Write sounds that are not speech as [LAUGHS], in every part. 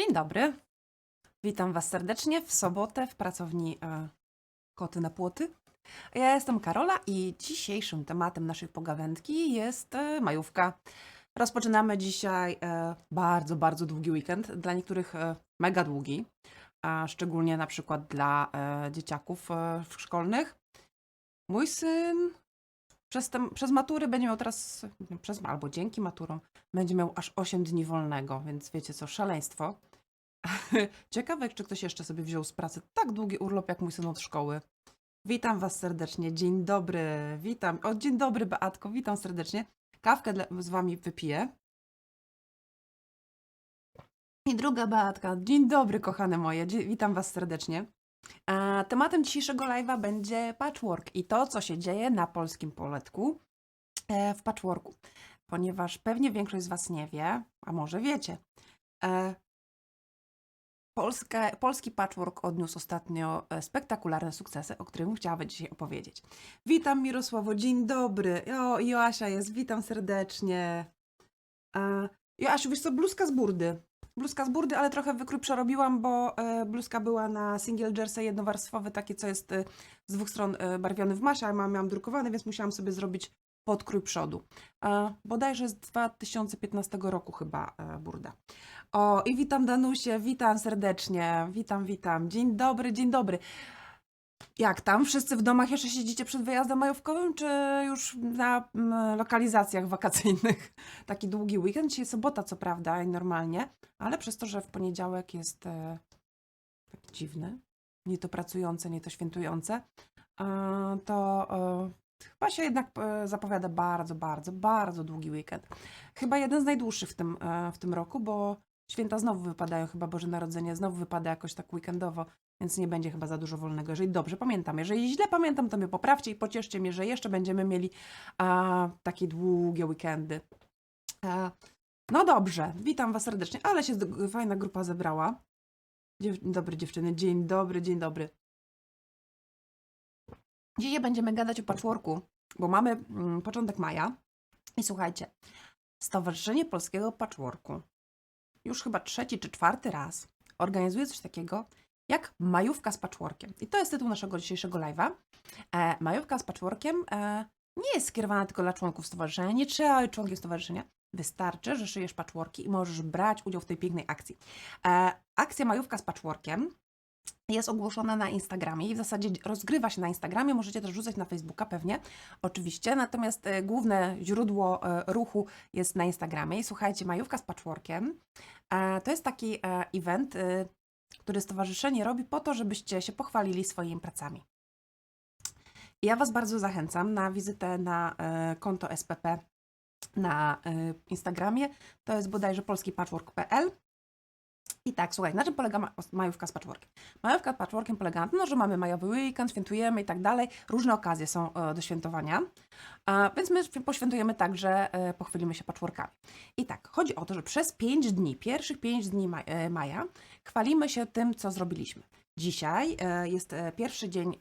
Dzień dobry. Witam Was serdecznie w sobotę w pracowni e, Koty na Płoty. Ja jestem Karola i dzisiejszym tematem naszej pogawędki jest e, majówka. Rozpoczynamy dzisiaj e, bardzo, bardzo długi weekend. Dla niektórych e, mega długi, a szczególnie na przykład dla e, dzieciaków e, szkolnych. Mój syn przez, tem, przez matury będzie miał teraz, przez, albo dzięki maturom, będzie miał aż 8 dni wolnego, więc wiecie co, szaleństwo. [LAUGHS] Ciekawe, czy ktoś jeszcze sobie wziął z pracy tak długi urlop jak mój syn od szkoły. Witam Was serdecznie. Dzień dobry. Witam. O, dzień dobry, Beatko. Witam serdecznie. Kawkę dla, z Wami wypiję. I druga Beatka. Dzień dobry, kochane moje. Witam Was serdecznie. A tematem dzisiejszego live'a będzie patchwork i to, co się dzieje na polskim poletku e, w patchworku. Ponieważ pewnie większość z Was nie wie, a może wiecie, e, Polska, polski patchwork odniósł ostatnio e, spektakularne sukcesy, o którym chciałabym dzisiaj opowiedzieć. Witam Mirosławo, dzień dobry. O, Joasia jest, witam serdecznie. E, Joasiu, wiesz co, bluzka z burdy. Bluzka z burdy, ale trochę wykrój przerobiłam, bo e, bluzka była na single jersey jednowarstwowy, takie co jest e, z dwóch stron e, barwiony w masie, a ma- miałam drukowany, więc musiałam sobie zrobić podkrój przodu. E, bodajże z 2015 roku chyba e, burda. O, i witam Danusię, witam serdecznie, witam, witam. Dzień dobry, dzień dobry. Jak tam? Wszyscy w domach jeszcze siedzicie przed wyjazdem majówkowym, czy już na mm, lokalizacjach wakacyjnych? [LAUGHS] Taki długi weekend. Dzisiaj sobota, co prawda, i normalnie, ale przez to, że w poniedziałek jest taki dziwny, nie to pracujące, nie to świętujące, to chyba się jednak e, zapowiada bardzo, bardzo, bardzo długi weekend. Chyba jeden z najdłuższych w tym, e, w tym roku, bo święta znowu wypadają, chyba Boże Narodzenie znowu wypada jakoś tak weekendowo, więc nie będzie chyba za dużo wolnego, jeżeli dobrze pamiętam. Jeżeli źle pamiętam, to mnie poprawcie i pocieszcie mnie, że jeszcze będziemy mieli a, takie długie weekendy. E, no dobrze, witam Was serdecznie, ale się fajna grupa zebrała. Dziew dobry dziewczyny, dzień dobry, dzień dobry. Dzisiaj będziemy gadać o patchworku, bo mamy mm, początek maja i słuchajcie, Stowarzyszenie Polskiego Patchworku już chyba trzeci czy czwarty raz organizuje coś takiego jak majówka z patchworkiem. I to jest tytuł naszego dzisiejszego live'a. E, majówka z patchworkiem e, nie jest skierowana tylko dla członków stowarzyszenia, nie trzeba członkiem stowarzyszenia. Wystarczy, że szyjesz patchworki i możesz brać udział w tej pięknej akcji. E, akcja majówka z patchworkiem jest ogłoszona na Instagramie i w zasadzie rozgrywa się na Instagramie. Możecie też rzucać na Facebooka pewnie, oczywiście. Natomiast e, główne źródło e, ruchu jest na Instagramie. I słuchajcie, majówka z patchworkiem e, to jest taki event, który stowarzyszenie robi po to, żebyście się pochwalili swoimi pracami. Ja Was bardzo zachęcam na wizytę na konto SPP na Instagramie. To jest bodajże polskipatchwork.pl. I tak, słuchaj, na czym polega ma- majówka z patchworkiem? Majówka z patchworkiem polega na tym, no, że mamy majowy weekend, świętujemy i tak dalej. Różne okazje są e, do świętowania, więc my poświętujemy tak, że e, się patchworkami. I tak, chodzi o to, że przez 5 dni, pierwszych 5 dni e, maja, chwalimy się tym, co zrobiliśmy. Dzisiaj e, jest pierwszy dzień,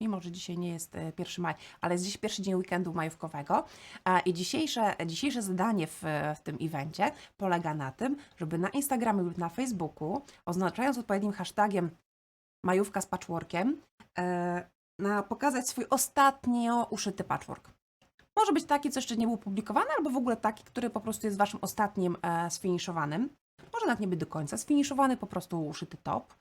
mimo że dzisiaj nie jest e, 1 maj, ale jest dziś pierwszy dzień weekendu majówkowego e, i dzisiejsze, dzisiejsze zadanie w, w tym evencie polega na tym, żeby na Instagramie lub na Facebooku, oznaczając odpowiednim hashtagiem majówka z patchworkiem, e, na, pokazać swój ostatnio uszyty patchwork. Może być taki, co jeszcze nie był publikowany, albo w ogóle taki, który po prostu jest waszym ostatnim e, sfiniszowanym. Może nawet nie być do końca sfiniszowany, po prostu uszyty top,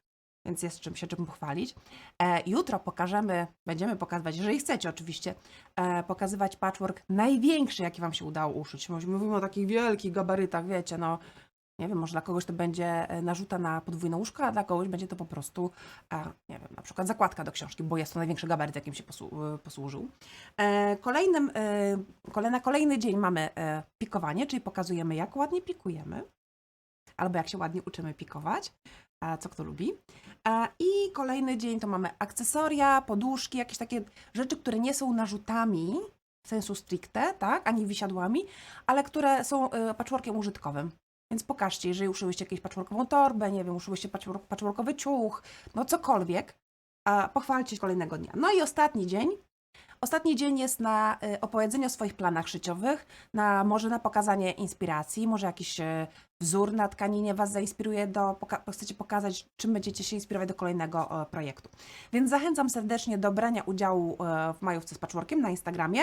więc jest czym się czym pochwalić. E, jutro pokażemy, będziemy pokazywać, jeżeli chcecie oczywiście, e, pokazywać patchwork największy, jaki wam się udało uszyć. Mówimy o takich wielkich gabarytach, wiecie, no nie wiem, może dla kogoś to będzie e, narzuta na podwójne łóżko, a dla kogoś będzie to po prostu, nie wiem, na przykład zakładka do książki, bo jest to największy gabaryt, jakim się posłu- posłużył. Kolejnym, kole- na kolejny dzień mamy pikowanie, czyli pokazujemy, jak ładnie pikujemy, albo jak się ładnie uczymy pikować, co kto lubi. I kolejny dzień to mamy akcesoria, poduszki, jakieś takie rzeczy, które nie są narzutami sensu stricte, tak, ani wisiadłami, ale które są e, patchworkiem użytkowym. Więc pokażcie, jeżeli uszyłyście jakąś patchworkową torbę, nie wiem, uszyłyście patchwork, patchworkowy ciuch, no cokolwiek, pochwalcie się kolejnego dnia. No i ostatni dzień Ostatni dzień jest na y, opowiedzenie o swoich planach szyciowych, na, może na pokazanie inspiracji, może jakiś y, wzór na tkaninie Was zainspiruje do, poka- chcecie pokazać, czym będziecie się inspirować do kolejnego projektu. Więc zachęcam serdecznie do brania udziału e, w majówce z patchworkiem na Instagramie.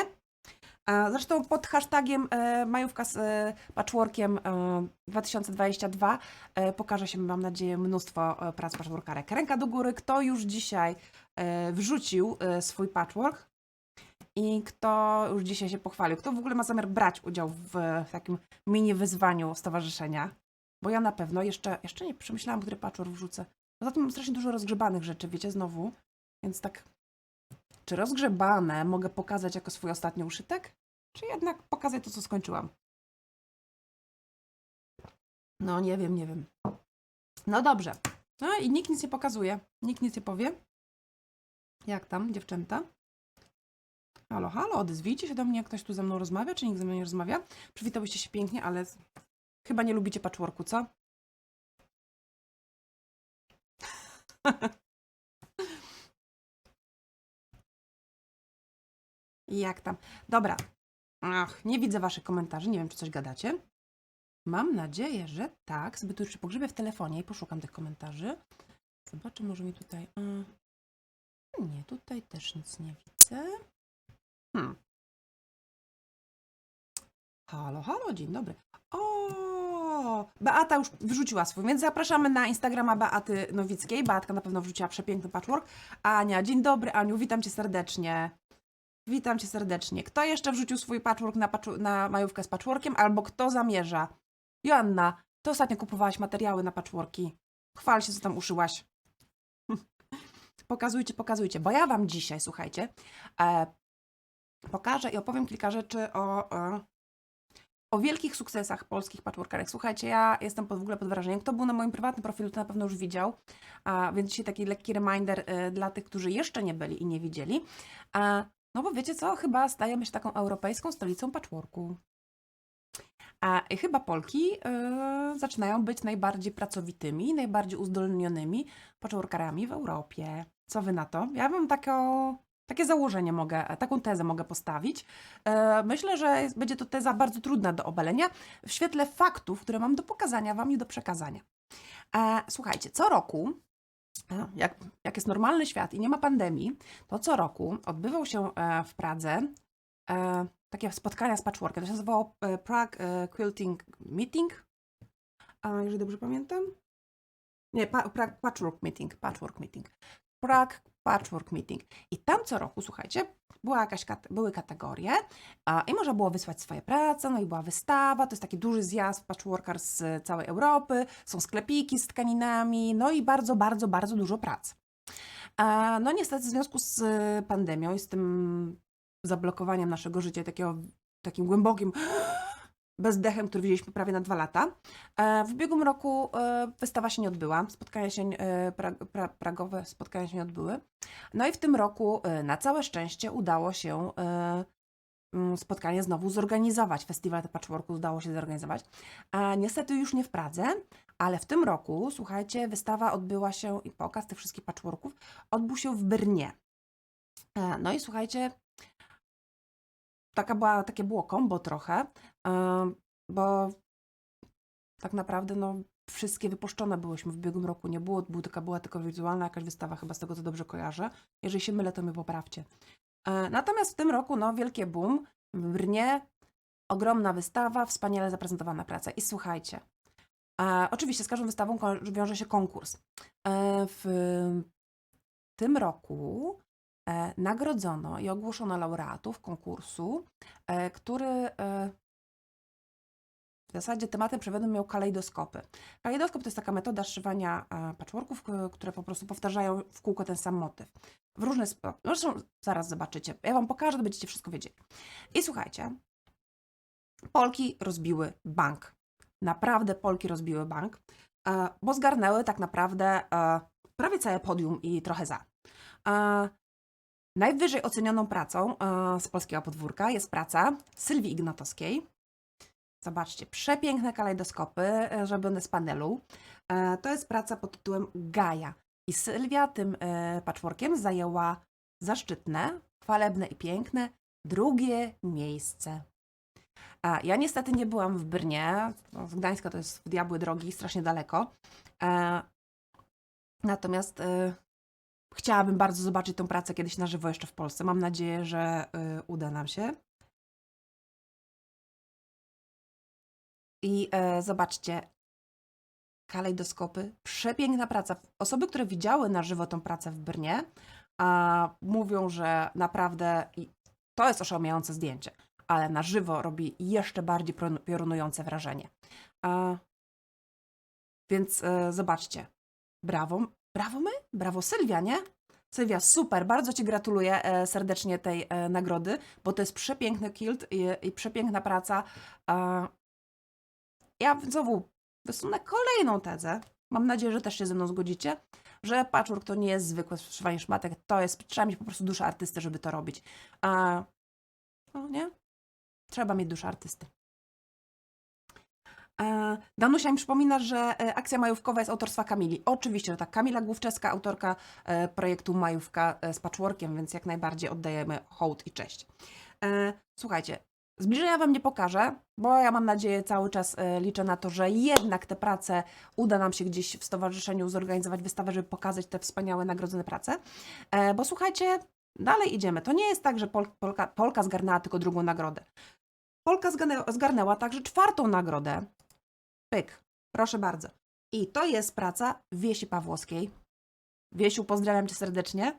E, Zresztą pod hashtagiem e, majówka z e, patchworkiem e, 2022 e, pokaże się, mam nadzieję, mnóstwo prac patchworkarek. Ręka do góry, kto już dzisiaj wrzucił swój patchwork i kto już dzisiaj się pochwalił, kto w ogóle ma zamiar brać udział w, takim mini wyzwaniu stowarzyszenia. Bo ja na pewno jeszcze, jeszcze nie przemyślałam, który patchwork wrzucę. Poza tym mam strasznie dużo rozgrzebanych rzeczy, wiecie, znowu. Więc tak, czy rozgrzebane mogę pokazać jako swój ostatni uszytek? Czy jednak pokazać to, co skończyłam? No, nie wiem, nie wiem. No dobrze. No i nikt nic nie pokazuje. Nikt nic nie powie. Jak tam, dziewczęta? Halo, halo, odezwijcie się do mnie, ktoś tu ze mną rozmawia, czy nikt ze mną nie rozmawia? Przywitałyście się pięknie, ale chyba nie lubicie patchworku, co? [LAUGHS] Jak tam? Dobra. Ach, nie widzę waszych komentarzy, nie wiem, czy coś gadacie. Mam nadzieję, że tak. Tu jeszcze pogrzebię w telefonie i poszukam tych komentarzy. Zobaczę, może mi tutaj... Nie, tutaj też nic nie widzę. Hmm. Halo, halo, dzień dobry. O, Beata już wrzuciła swój, więc zapraszamy na Instagrama Beaty Nowickiej. Beatka na pewno wrzuciła przepiękny patchwork. Ania, dzień dobry Aniu, witam Cię serdecznie. Witam Cię serdecznie. Kto jeszcze wrzucił swój patchwork na, patchu- na majówkę z patchworkiem, albo kto zamierza? Joanna, to ostatnio kupowałaś materiały na patchworki. Chwal się, co tam uszyłaś. [LAUGHS] Pokazujcie, pokazujcie, bo ja Wam dzisiaj, słuchajcie, e, pokażę i opowiem kilka rzeczy o, e, o wielkich sukcesach polskich patchworkerek. Słuchajcie, ja jestem pod, w ogóle pod wrażeniem. Kto był na moim prywatnym profilu, to na pewno już widział, a, więc dzisiaj taki lekki reminder e, dla tych, którzy jeszcze nie byli i nie widzieli. A, no bo wiecie co, chyba stajemy się taką europejską stolicą patchworku. A chyba Polki e, zaczynają być najbardziej pracowitymi, najbardziej uzdolnionymi patchworkerami w Europie. Co wy na to? Ja bym taką, takie założenie mogę, taką tezę mogę postawić. E, myślę, że będzie to teza bardzo trudna do obalenia w świetle faktów, które mam do pokazania wam i do przekazania. E, słuchajcie, co roku, e, jak, jak jest normalny świat i nie ma pandemii, to co roku odbywał się w Pradze takie spotkania z patchworkiem. To się nazywało Prague Quilting Meeting, jeżeli dobrze pamiętam. Nie, pa, Prague Patchwork Meeting, Patchwork Meeting. Prague Patchwork Meeting. I tam co roku, słuchajcie, była jakaś były kategorie a, i można było wysłać swoje prace, no i była wystawa, to jest taki duży zjazd patchworker z całej Europy, są sklepiki z tkaninami, no i bardzo, bardzo, bardzo dużo prac. A, no niestety w związku z y, pandemią i z tym zablokowaniem naszego życia, takiego, takim głębokim bezdechem, który widzieliśmy prawie na dwa lata. E, W ubiegłym roku e, wystawa się nie odbyła, spotkania się, e, pra, pra, pragowe spotkania się nie odbyły. No i w tym roku na całe szczęście udało się mm, spotkanie znowu zorganizować. Festiwal Patchworku udało się zorganizować. A niestety już nie w Pradze, ale w tym roku, słuchajcie, wystawa odbyła się i pokaz tych wszystkich patchworków odbył się w Brnie. No i słuchajcie, taka była, takie było kombo trochę, e, bo tak naprawdę no, wszystkie wypuszczone byłyśmy w ubiegłym roku, nie było, był, taka, była tylko wizualna jakaś wystawa, chyba z tego co dobrze kojarzę. Jeżeli się mylę, to mnie poprawcie. E, Natomiast w tym roku, no, wielkie boom, Brnie, ogromna wystawa, wspaniale zaprezentowana praca. I słuchajcie, e, oczywiście z każdą wystawą wiąże się konkurs. W tym roku nagrodzono i ogłoszono laureatów konkursu, e, który e, w zasadzie tematem przewodnim miał kalejdoskopy. Kalejdoskop to jest taka metoda szywania e, patchworków, które po prostu powtarzają w kółko ten sam motyw. W różny sposób. Zresztą zaraz zobaczycie. Ja Wam pokażę, to będziecie wszystko wiedzieli. I słuchajcie, Polki rozbiły bank. Naprawdę Polki rozbiły bank, e, bo zgarnęły tak naprawdę e, prawie całe podium i trochę za. E, Najwyżej ocenioną pracą e, z polskiego podwórka jest praca Sylwii Ignatowskiej. Zobaczcie, przepiękne kalejdoskopy e, zrobione z panelu. E, To jest praca pod tytułem Gaja. I Sylwia tym e, patchworkiem zajęła zaszczytne, chwalebne i piękne, drugie miejsce. Ja niestety nie byłam w Brnie, no, z Gdańska to jest w diabły drogi, strasznie daleko. E, natomiast e, chciałabym bardzo zobaczyć tę pracę kiedyś na żywo jeszcze w Polsce. Mam nadzieję, że e, uda nam się. I e, zobaczcie, kalejdoskopy, przepiękna praca. Osoby, które widziały na żywo tą pracę w Brnie, a mówią, że naprawdę to jest oszałamiające zdjęcie, ale na żywo robi jeszcze bardziej piorunujące wrażenie. A, więc e, zobaczcie, brawo, brawo my, brawo Sylwia, nie? Sylwia, super, bardzo Ci gratuluję e, serdecznie tej e, nagrody, bo to jest przepiękny kilt i, i przepiękna praca. A, ja znowu wysunę kolejną tezę. Mam nadzieję, że też się ze mną zgodzicie, że patchwork to nie jest zwykłe szywanie szmatek, to jest, trzeba mieć po prostu duszę artysty, żeby to robić. A, no nie? Trzeba mieć duszę artysty. E, Danusia mi przypomina, że e, akcja majówkowa jest autorstwa Kamili. Oczywiście, że tak. Kamila Główczewska, autorka e, projektu Majówka z patchworkiem, więc jak najbardziej oddajemy hołd i cześć. Słuchajcie, zbliżenia Wam nie pokażę, bo ja mam nadzieję, cały czas liczę na to, że jednak te prace uda nam się gdzieś w stowarzyszeniu zorganizować wystawę, żeby pokazać te wspaniałe nagrodzone prace. Bo słuchajcie, dalej idziemy. To nie jest tak, że Pol, Polka, Polka zgarnęła tylko drugą nagrodę. Polka zgarnęła także czwartą nagrodę. Pyk, proszę bardzo. I to jest praca Wiesi Pawłowskiej. Wiesiu, pozdrawiam Cię serdecznie.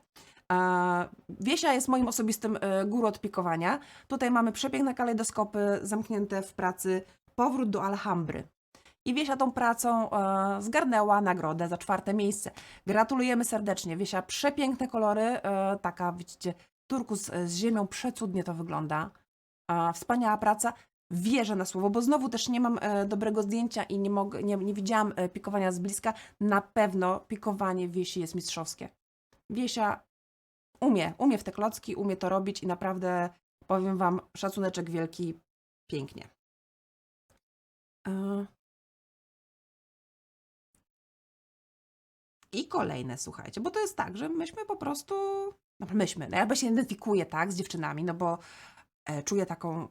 Wiesia jest moim osobistym e, guru odpikowania. Tutaj mamy przepiękne kalejdoskopy zamknięte w pracy Powrót do Alhambry. I Wiesia tą pracą e, zgarnęła nagrodę za czwarte miejsce. Gratulujemy serdecznie. Wiesia, przepiękne kolory. E, taka, widzicie, turkus z ziemią, przecudnie to wygląda. Wspaniała praca. Wierzę na słowo, bo znowu też nie mam e, dobrego zdjęcia i nie, mogę, nie, nie widziałam e, pikowania z bliska. Na pewno pikowanie Wiesi jest mistrzowskie. Wiesia umie, umie w te klocki, umie to robić i naprawdę powiem Wam, szacuneczek wielki, pięknie. E, I kolejne, słuchajcie, bo to jest tak, że myśmy po prostu, no myśmy, no ja się identyfikuję, tak, z dziewczynami, no bo czuję taką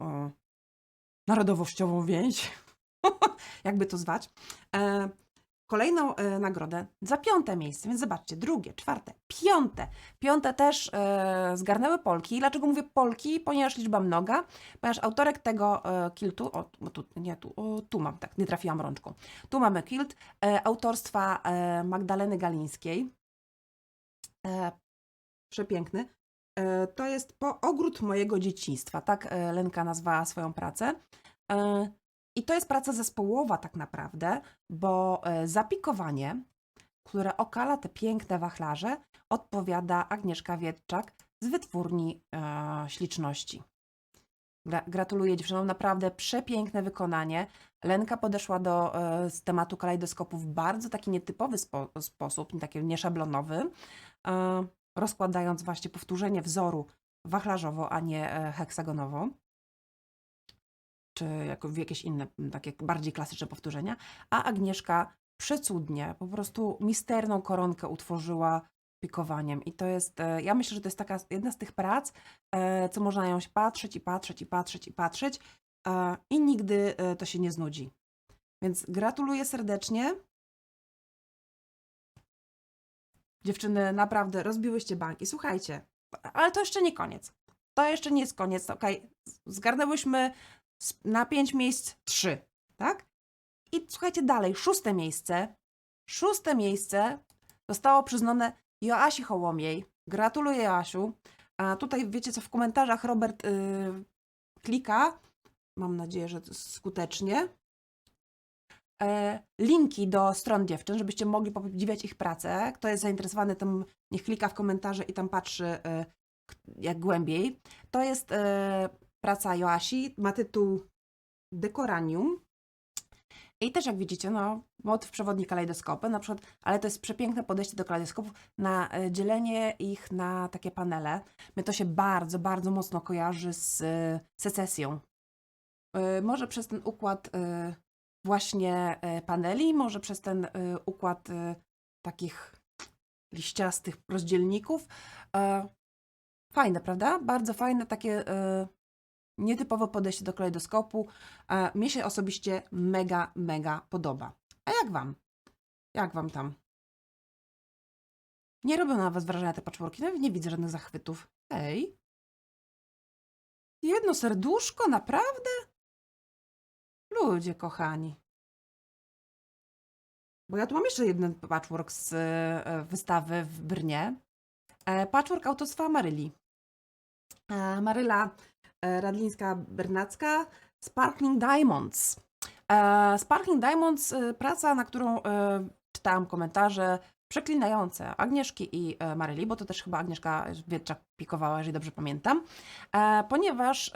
narodowościową więź, [LAUGHS] jakby to zwać. E, kolejną e, nagrodę za piąte miejsce, więc zobaczcie, drugie, czwarte, piąte. Piąte też e, zgarnęły Polki. Dlaczego mówię Polki? Ponieważ liczba mnoga, ponieważ autorek tego kiltu, o, o, tu, nie, tu, o, tu mam, tak, nie trafiłam rączką. Tu mamy kilt autorstwa Magdaleny Galińskiej. Przepiękny. E, to jest po ogród mojego dzieciństwa, tak e, Lenka nazwała swoją pracę. E, I to jest praca zespołowa tak naprawdę, bo zapikowanie, które okala te piękne wachlarze, odpowiada Agnieszka Wiedczak z wytwórni śliczności. Gra, gratuluję dziewczynom, naprawdę przepiękne wykonanie. Lenka podeszła do z tematu kalejdoskopu w bardzo taki nietypowy spo, sposób, taki nieszablonowy, rozkładając właśnie powtórzenie wzoru wachlarzowo, a nie e, heksagonowo czy jako jakieś inne, takie bardziej klasyczne powtórzenia, a Agnieszka przecudnie, po prostu misterną koronkę utworzyła pikowaniem i to jest, e, ja myślę, że to jest taka jedna z tych prac, e, co można na nią się patrzeć i patrzeć i patrzeć i patrzeć i nigdy to się nie znudzi. Więc gratuluję serdecznie. Dziewczyny, naprawdę rozbiłyście banki. Słuchajcie, ale to jeszcze nie koniec. To jeszcze nie jest koniec. Okej, zgarnęłyśmy na 5 miejsc 3, tak? I słuchajcie dalej, szóste miejsce. Szóste miejsce zostało przyznane Joasi Hołomiej. Gratuluję Joasiu. A tutaj wiecie co, w komentarzach Robert yy, klika, mam nadzieję, że skutecznie, linki do stron dziewczyn, żebyście mogli podziwiać ich pracę. Kto jest zainteresowany, tym niech klika w komentarze i tam patrzy e, jak głębiej. To jest e, praca Joasi, ma tytuł Dekoranium. I też jak widzicie, no, motyw przewodni kalejdoskopy, na przykład, ale to jest przepiękne podejście do kalejdoskopów na e, dzielenie ich na takie panele. My to się bardzo, bardzo mocno kojarzy z e, secesją. E, Może przez ten układ e, właśnie e, paneli, może przez ten e, układ e, takich liściastych rozdzielników. Fajne, prawda? Bardzo fajne, takie nietypowe podejście do kalejdoskopu. Mnie się osobiście mega, mega podoba. A jak wam? Jak wam tam? Nie robią na was wrażenia te patchworki, nawet nie widzę żadnych zachwytów. Ej. Jedno serduszko, naprawdę? Ludzie kochani. Bo ja tu mam jeszcze jeden patchwork z e, wystawy w Brnie. E, Patchwork autorstwa Maryli. E, Maryla Radlińska-Bernacka Sparkling Diamonds. Sparkling Diamonds, praca, na którą czytałam komentarze przeklinające Agnieszki i Maryli, bo to też chyba Agnieszka Wiedczak pikowała, jeżeli dobrze pamiętam, ponieważ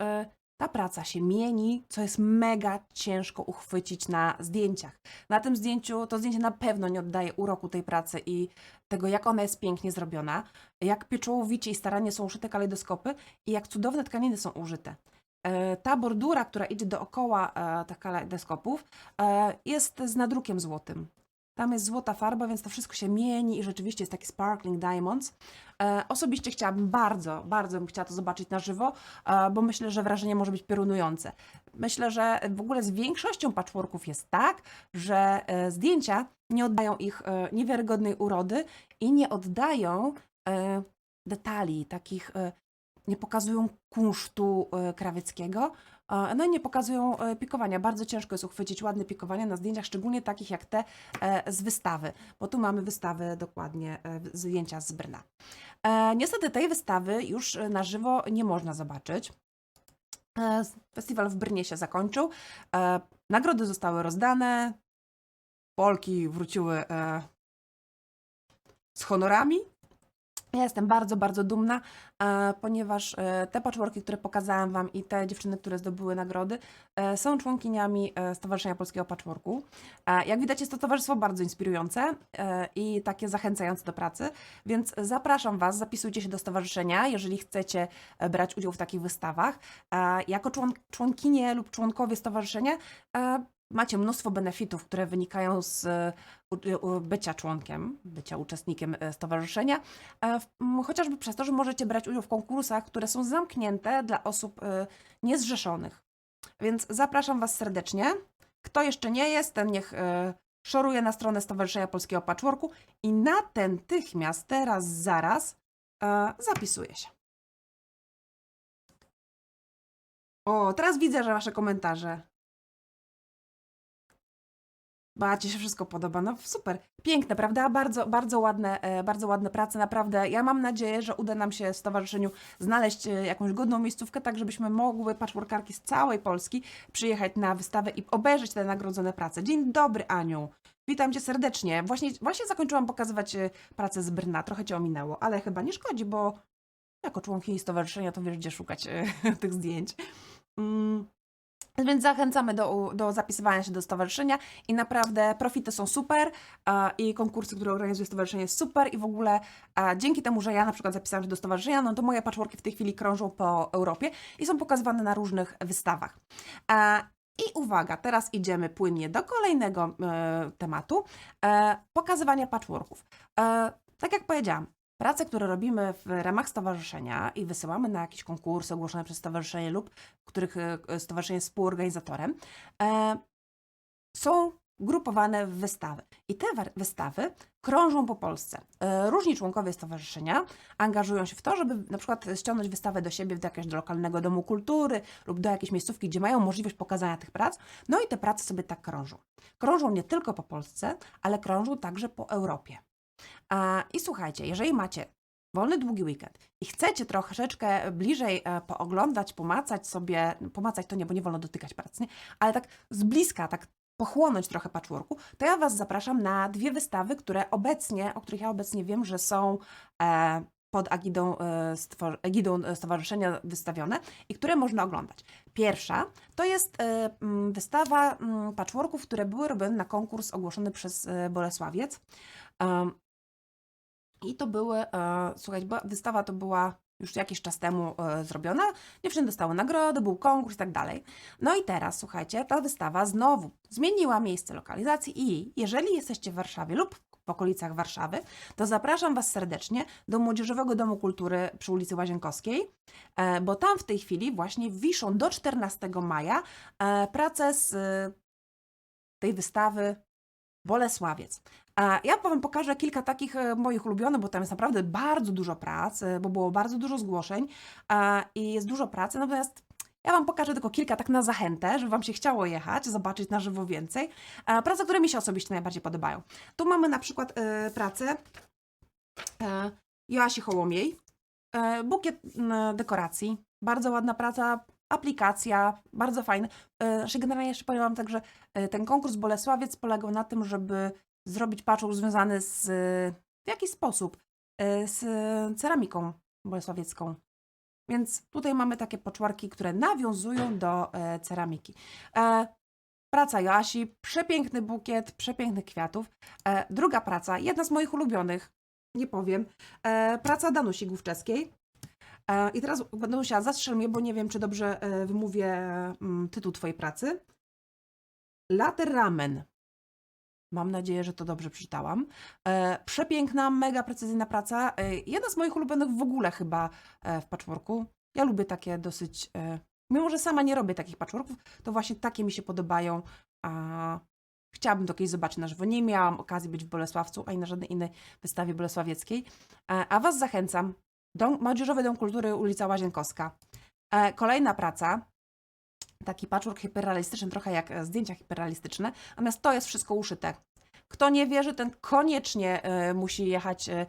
ta praca się mieni, co jest mega ciężko uchwycić na zdjęciach. Na tym zdjęciu to zdjęcie na pewno nie oddaje uroku tej pracy i tego, jak ona jest pięknie zrobiona, jak pieczołowicie i starannie są uszyte kalejdoskopy i jak cudowne tkaniny są użyte. E, Ta bordura, która idzie dookoła e, tych kalejdoskopów, e, jest z nadrukiem złotym. Tam jest złota farba, więc to wszystko się mieni i rzeczywiście jest taki sparkling diamonds. E, Osobiście chciałabym bardzo, bardzo bym chciała to zobaczyć na żywo, e, bo myślę, że wrażenie może być piorunujące. Myślę, że w ogóle z większością patchworków jest tak, że e, zdjęcia nie oddają ich e, niewiarygodnej urody i nie oddają e, detali, takich e, nie pokazują kunsztu e, krawieckiego, no i nie pokazują e, pikowania. Bardzo ciężko jest uchwycić ładne pikowania na zdjęciach, szczególnie takich jak te e, z wystawy, bo tu mamy wystawy dokładnie, e, zdjęcia z Brna. Niestety tej wystawy już na żywo nie można zobaczyć. Festiwal w Brnie się zakończył. Nagrody zostały rozdane. Polki wróciły z honorami. Ja jestem bardzo, bardzo dumna, e, ponieważ e, te patchworki, które pokazałam Wam i te dziewczyny, które zdobyły nagrody, e, są członkiniami Stowarzyszenia Polskiego Patchworku. Jak widać, jest to towarzystwo bardzo inspirujące i takie zachęcające do pracy, więc zapraszam Was, zapisujcie się do stowarzyszenia, jeżeli chcecie brać udział w takich wystawach. Jako człon, członkinie lub członkowie stowarzyszenia macie mnóstwo benefitów, które wynikają z e, u- bycia członkiem, bycia uczestnikiem e, stowarzyszenia, e, chociażby przez to, że możecie brać udział w konkursach, które są zamknięte dla osób e, niezrzeszonych. Więc zapraszam Was serdecznie. Kto jeszcze nie jest, ten niech e, szoruje na stronę Stowarzyszenia Polskiego Patchworku i natychmiast, teraz, zaraz e, zapisuje się. O, teraz widzę, że Wasze komentarze. Bacie się wszystko podoba. No super, piękne, prawda? Bardzo, bardzo ładne, e, bardzo ładne prace, naprawdę. Ja mam nadzieję, że uda nam się w stowarzyszeniu znaleźć e, jakąś godną miejscówkę, tak żebyśmy mogły patchworkarki z całej Polski przyjechać na wystawę i obejrzeć te nagrodzone prace. Dzień dobry, Aniu. Witam Cię serdecznie. Właśnie, właśnie zakończyłam pokazywać e, pracę z Brna. Trochę Cię ominęło, ale chyba nie szkodzi, bo jako członkini stowarzyszenia to wiesz, gdzie szukać [LAUGHS] tych zdjęć. Więc zachęcamy do, do zapisywania się do stowarzyszenia i naprawdę profity są super i konkursy, które organizuje stowarzyszenie jest super i w ogóle dzięki temu, że ja na przykład zapisałam się do stowarzyszenia, no to moje patchworki w tej chwili krążą po Europie i są pokazywane na różnych wystawach. I uwaga, teraz idziemy płynnie do kolejnego e, tematu, e, pokazywania patchworków. E, tak jak powiedziałam, prace, które robimy w ramach stowarzyszenia i wysyłamy na jakieś konkursy ogłoszone przez stowarzyszenie lub których e, stowarzyszenie jest współorganizatorem, e, są grupowane w wystawy. I te wystawy krążą po Polsce. E, Różni członkowie stowarzyszenia angażują się w to, żeby na przykład ściągnąć wystawę do siebie, do jakiegoś lokalnego domu kultury lub do jakiejś miejscówki, gdzie mają możliwość pokazania tych prac. No i te prace sobie tak krążą. Krążą nie tylko po Polsce, ale krążą także po Europie. I słuchajcie, jeżeli macie wolny długi weekend i chcecie troszeczkę bliżej e, pooglądać, pomacać sobie, pomacać to nie, bo nie wolno dotykać prac, nie? ale tak z bliska, tak pochłonąć trochę patchworku, to ja Was zapraszam na dwie wystawy, które obecnie, o których ja obecnie wiem, że są e, pod agidą, egidą e, stowarzyszenia wystawione i które można oglądać. Pierwsza to jest wystawa patchworków, które były robione na konkurs ogłoszony przez Bolesławiec. I to były, e, słuchajcie, wystawa to była już jakiś czas temu e, zrobiona. Dziewczyny dostały nagrody, był konkurs i tak dalej. No i teraz, słuchajcie, ta wystawa znowu zmieniła miejsce lokalizacji i jeżeli jesteście w Warszawie lub w okolicach Warszawy, to zapraszam Was serdecznie do Młodzieżowego Domu Kultury przy ulicy Łazienkowskiej, e, bo tam w tej chwili właśnie wiszą do 14 maja prace z tej wystawy Bolesławiec. Ja Wam pokażę kilka takich e, moich ulubionych, bo tam jest naprawdę bardzo dużo prac, e, bo było bardzo dużo zgłoszeń i jest dużo pracy, natomiast ja Wam pokażę tylko kilka tak na zachętę, żeby Wam się chciało jechać, zobaczyć na żywo więcej. Prace, które mi się osobiście najbardziej podobają. Tu mamy na przykład e, pracę Joasi Hołomiej, bukiet dekoracji, bardzo ładna praca, aplikacja, bardzo fajna. Znaczy generalnie jeszcze powiem Wam tak, że ten konkurs Bolesławiec polegał na tym, żeby zrobić patchwork związany z, w jakiś sposób, e, z ceramiką bolesławiecką. Więc tutaj mamy takie poczwarki, które nawiązują do e, ceramiki. E, praca Joasi, przepiękny bukiet, przepięknych kwiatów. Druga praca, jedna z moich ulubionych, nie powiem, praca Danusi Główczewskiej. I teraz będę musiała zastrzel mnie, bo nie wiem, czy dobrze wymówię mm, tytuł Twojej pracy. Later Ramen. Mam nadzieję, że to dobrze przeczytałam. E, przepiękna, mega precyzyjna praca. E, jedna z moich ulubionych w ogóle chyba e, w patchworku. Ja lubię takie dosyć. Mimo, że sama nie robię takich patchworków, to właśnie takie mi się podobają. Chciałabym to kiedyś zobaczyć na żywo. Nie miałam okazji być w Bolesławcu ani na żadnej innej wystawie bolesławieckiej. A Was zachęcam. Dom, Młodzieżowy Dom Kultury, ulica Łazienkowska. Kolejna praca. Taki patchwork hiperrealistyczny, trochę jak e, zdjęcia hiperrealistyczne, natomiast to jest wszystko uszyte. Kto nie wierzy, ten koniecznie e, musi jechać e,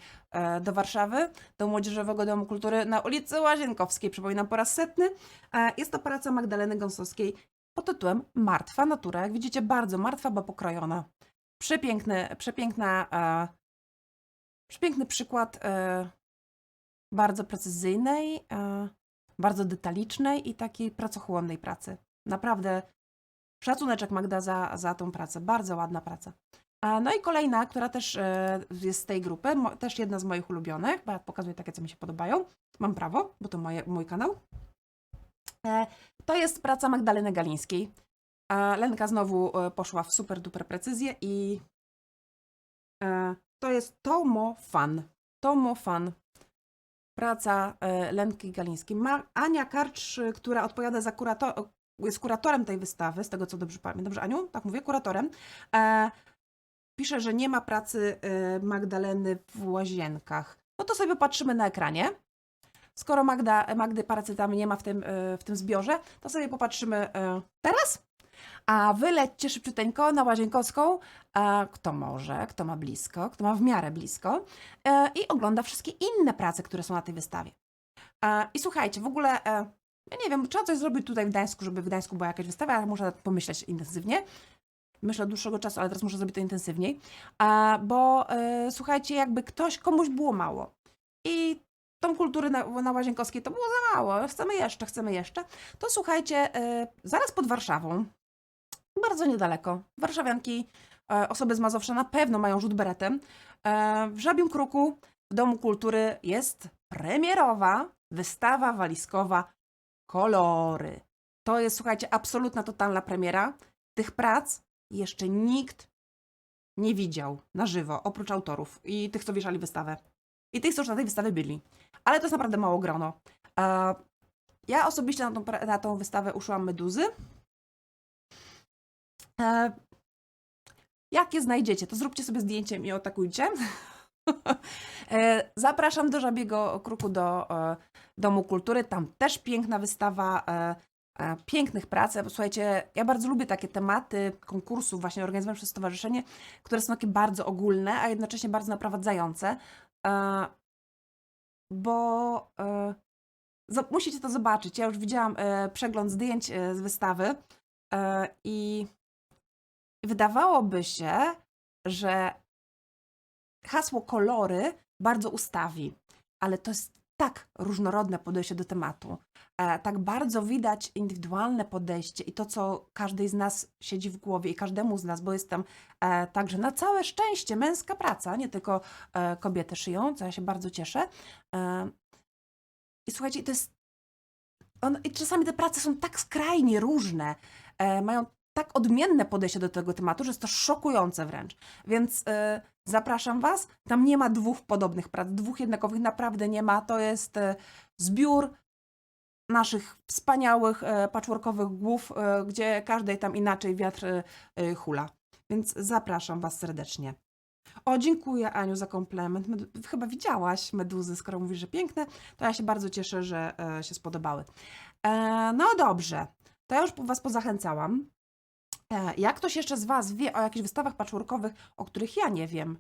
do Warszawy, do Młodzieżowego Domu Kultury na ulicy Łazienkowskiej. Przypominam po raz setny. Jest to praca Magdaleny Gąsowskiej pod tytułem Martwa natura. Jak widzicie, bardzo martwa, bo pokrojona. Przepiękny, przepiękna, przepiękny przykład bardzo precyzyjnej, bardzo detalicznej i takiej pracochłonnej pracy. Naprawdę szacuneczek Magda za, za tą pracę. Bardzo ładna praca. No i kolejna, która też e, jest z tej grupy, też jedna z moich ulubionych, bo ja pokazuję takie, co mi się podobają. Mam prawo, bo to moje, mój kanał. E, To jest praca Magdaleny Galińskiej. Lenka znowu e, poszła w super duper precyzję i to jest Tomo Fan. Tomo Fan. Praca e, Lenki Galińskiej. Ma Ania Karcz, e, która odpowiada za kurator, jest kuratorem tej wystawy, z tego co dobrze pamiętam. Dobrze, Aniu? Tak mówię, kuratorem. E, pisze, że nie ma pracy e, Magdaleny w łazienkach. No to sobie patrzymy na ekranie. Skoro Magda, Magdy pracy tam nie ma w tym, w tym zbiorze, to sobie popatrzymy teraz. A wy lećcie szybciuteńko na Łazienkowską, e, kto może, kto ma blisko, kto ma w miarę blisko e, i ogląda wszystkie inne prace, które są na tej wystawie. E, I słuchajcie, w ogóle, ja nie wiem, trzeba coś zrobić tutaj w Gdańsku, żeby w Gdańsku była jakaś wystawa, ale muszę pomyśleć intensywnie. Myślę od dłuższego czasu, ale teraz muszę zrobić to intensywniej, bo słuchajcie, jakby ktoś, komuś było mało. I tą kultury na, na Łazienkowskiej to było za mało, chcemy jeszcze, chcemy jeszcze, to słuchajcie, zaraz pod Warszawą, bardzo niedaleko, warszawianki, e, osoby z Mazowsza na pewno mają rzut beretem, e, w Żabim Kruku w Domu Kultury jest premierowa wystawa walizkowa Kolory. To jest, słuchajcie, absolutna, totalna premiera. Tych prac jeszcze nikt nie widział na żywo, oprócz autorów i tych, co wieszali wystawę. I tych, co już na tej wystawie byli. Ale to jest naprawdę mało grono. E, Ja osobiście na tą, na tą wystawę uszłam Meduzy. E, Jak je znajdziecie, to zróbcie sobie zdjęcie i otakujcie. [LAUGHS] E, Zapraszam do Żabiego Kruku, do e, Domu Kultury. Tam też piękna wystawa pięknych prac. Słuchajcie, ja bardzo lubię takie tematy konkursów właśnie organizowane przez stowarzyszenie, które są takie bardzo ogólne, a jednocześnie bardzo naprowadzające. Bo musicie to zobaczyć. Ja już widziałam przegląd zdjęć z wystawy i wydawałoby się, że hasło kolory bardzo ustawi, ale to jest tak różnorodne podejście do tematu. E, tak bardzo widać indywidualne podejście i to, co każdej z nas siedzi w głowie i każdemu z nas, bo jest tam e, także na całe szczęście męska praca, nie tylko e, kobiety szyją, co ja się bardzo cieszę. I słuchajcie, to jest. On, I czasami te prace są tak skrajnie różne, mają tak odmienne podejście do tego tematu, że jest to szokujące wręcz. Więc e, zapraszam Was. Tam nie ma dwóch podobnych prac, dwóch jednakowych naprawdę nie ma. To jest e, zbiór naszych wspaniałych e, patchworkowych głów, e, gdzie każdej tam inaczej wiatr e, hula. Więc zapraszam Was serdecznie. O, dziękuję Aniu za komplement. Chyba widziałaś meduzy, skoro mówisz, że piękne, to ja się bardzo cieszę, że się spodobały. E, no dobrze, to ja już Was pozachęcałam. E, jak ktoś jeszcze z Was wie o jakichś wystawach patchworkowych, o których ja nie wiem,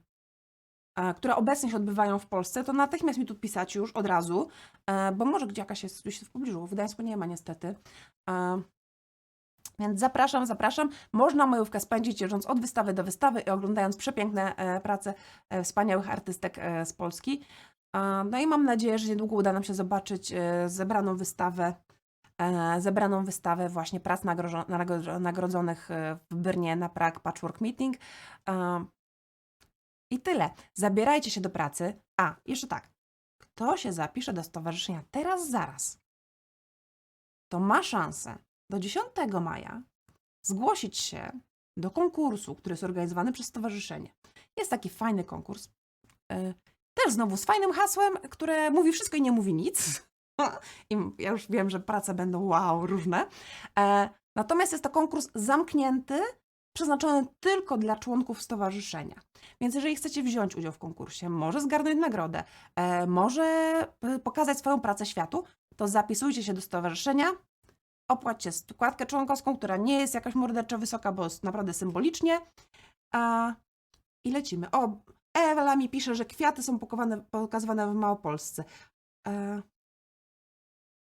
e, które obecnie się odbywają w Polsce, to natychmiast mi tu pisać już od razu, e, bo może gdzie jakaś jest gdzieś w pobliżu, w Gdańsku nie ma niestety. Więc zapraszam, zapraszam. Można majówkę spędzić jeżdżąc od wystawy do wystawy i oglądając przepiękne prace wspaniałych artystek z Polski. No i mam nadzieję, że niedługo uda nam się zobaczyć zebraną wystawę, zebraną wystawę właśnie prac nagrodzonych e, w Brnie na Prague Patchwork Meeting. E, I tyle. Zabierajcie się do pracy. A, jeszcze tak. Kto się zapisze do stowarzyszenia teraz, zaraz, to ma szansę do 10 maja zgłosić się do konkursu, który jest organizowany przez stowarzyszenie. Jest taki fajny konkurs. e, Też znowu z fajnym hasłem, które mówi wszystko i nie mówi nic. I ja już wiem, że prace będą wow, różne. E, Natomiast jest to konkurs zamknięty, przeznaczony tylko dla członków stowarzyszenia. Więc jeżeli chcecie wziąć udział w konkursie, może zgarnąć nagrodę, e, może e, pokazać swoją pracę światu, to zapisujcie się do stowarzyszenia, opłaćcie składkę członkowską, która nie jest jakaś morderczo wysoka, bo jest naprawdę symbolicznie. A, I lecimy. O, Ewela mi pisze, że kwiaty są pokazywane w Małopolsce. E,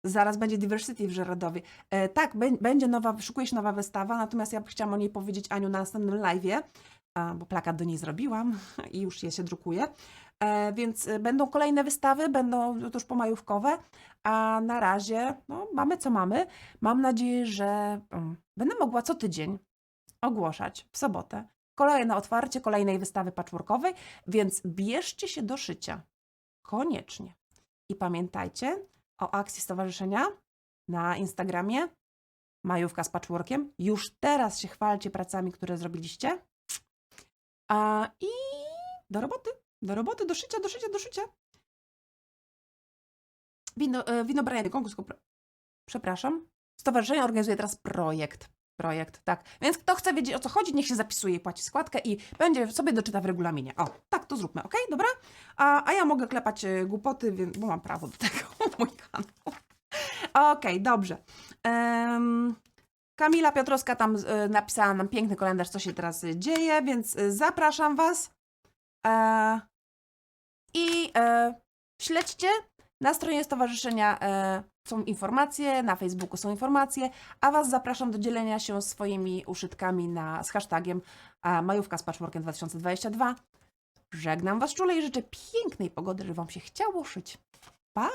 zaraz będzie Diversity w Żeradowie. E, tak, bę- będzie nowa, szykuje się nowa wystawa, natomiast ja chciałam o niej powiedzieć Aniu na następnym live'ie, bo plakat do niej zrobiłam [LAUGHS] i już je się drukuje. E, więc e, będą kolejne wystawy, będą to już pomajówkowe, a na razie no, mamy co mamy. Mam nadzieję, że mm, będę mogła co tydzień ogłaszać w sobotę kolejne otwarcie kolejnej wystawy patchworkowej, więc bierzcie się do szycia. Koniecznie. I pamiętajcie o akcji stowarzyszenia na Instagramie Majówka z patchworkiem. Już teraz się chwalcie pracami, które zrobiliście. A, I do roboty, do roboty, do szycia, do szycia, do szycia. Wino, e, winobranie, konkurs, przepraszam. Stowarzyszenie organizuje teraz projekt. Projekt, tak. Więc kto chce wiedzieć o co chodzi, niech się zapisuje i płaci składkę i będzie sobie doczyta w regulaminie. O, tak to zróbmy, ok? Dobra? A, a ja mogę klepać e, głupoty, więc, bo mam prawo do [LAUGHS] tego, mój kanał. Okej, dobrze. Em, Kamila Piotrowska tam e, napisała nam piękny kalendarz, co się teraz dzieje, więc e, zapraszam Was. E, I e, śledźcie. Na stronie stowarzyszenia e, są informacje, na Facebooku są informacje, a Was zapraszam do dzielenia się swoimi uszytkami na, z hashtagiem Majówka z Patchworkiem 2022. Żegnam Was czule i życzę pięknej pogody, żeby Wam się chciało szyć. Pa!